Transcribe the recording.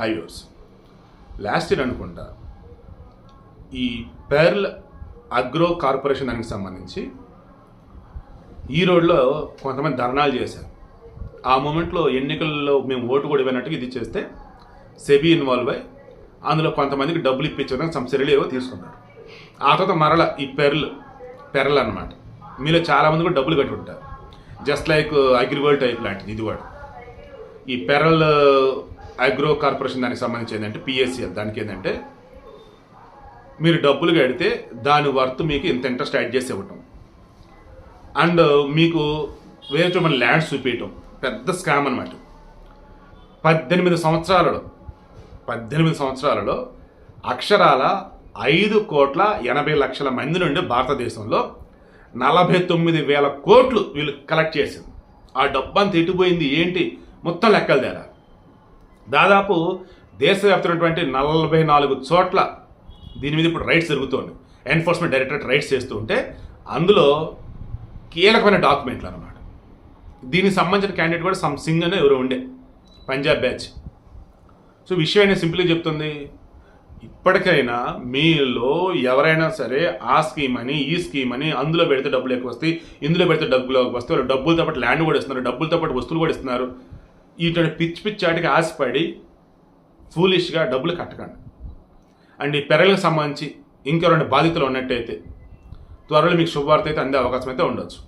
హైవర్స్ last year అనుకుంటా ఈ pearl agro corporation దానికి సంబంధించి ఈ రోడ్లో కొంతమంది ధర్నాలు చేశారు. ఆ మూమెంట్లో ఎన్నికల్లో మేము ఓటు కూడా ఇవ్వనట్టుగా ఇది చేస్తే సెబీ ఇన్వాల్వ్ అయ్యి అందులో కొంతమందికి డబ్బులు ఇప్పించడానికి సంసరీలు ఏవో తీసుకున్నారు. ఆ తర్వాత మరల ఈ పెర్ల్ పెరల్ అన్నమాట. మీలో చాలామంది కూడా డబ్బులు కట్టి ఉంటారు జస్ట్ లైక్ అగ్రిగోల్డ్ టైప్ లాంటిది ఇది కూడా. ఈ పెరల్ అగ్రో కార్పొరేషన్ దానికి సంబంధించి ఏంటంటే పిఎస్సిఎల్ దానికి ఏంటంటే మీరు డబ్బులు కడితే దాని వర్త్ మీకు ఇంత ఇంట్రెస్ట్ యాడ్ చేసి ఇవ్వటం. అండ్ uh, మీకు వేరే చూడమని ల్యాండ్స్ చూపించటం పెద్ద స్కామ్ అనమాట పద్దెనిమిది సంవత్సరాలలో పద్దెనిమిది సంవత్సరాలలో అక్షరాల ఐదు కోట్ల ఎనభై లక్షల మంది నుండి భారతదేశంలో నలభై తొమ్మిది వేల కోట్లు వీళ్ళు కలెక్ట్ చేసింది ఆ డబ్బు అంత ఎటుపోయింది? ఏంటి? మొత్తం లెక్కలు తేరా. దాదాపు దేశవ్యాప్తమైనటువంటి నలభై నాలుగు చోట్ల దీని మీద ఇప్పుడు రైట్స్ జరుగుతుంది. ఎన్ఫోర్స్మెంట్ డైరెక్టరేట్ రైట్స్ చేస్తూ ఉంటే అందులో కీలకమైన డాక్యుమెంట్లు అనమాట దీనికి సంబంధించిన క్యాండిడేట్ కూడా సమ్ సింగ్ అనే ఎవరో ఉండే. పంజాబ్ బ్యాచ్. సో విషయం అనేది సింపుల్గా చెప్తుంది. ఇప్పటికైనా మీలో ఎవరైనా సరే ఆ స్కీమ్ అని ఈ స్కీమ్ అని అందులో పెడితే డబ్బులు ఎక్కువ వస్తాయి ఇందులో పెడితే డబ్బులు ఎక్కువ వస్తాయి వాళ్ళు డబ్బులతో పాటు ల్యాండ్ కూడా ఇస్తున్నారు డబ్బులతో పాటు వస్తువులు కూడా ఇస్తున్నారు. ఇటువంటి పిచ్చి పిచ్చి వాటికి ఆశపడి ఫూలిష్గా డబ్బులు కట్టకండి. అండ్ ఈ పెరలకు సంబంధించి ఇంకెవరైనా బాధితులు ఉన్నట్టయితే త్వరలో మీకు శుభవార్త అయితే అందే అవకాశం అయితే ఉండొచ్చు.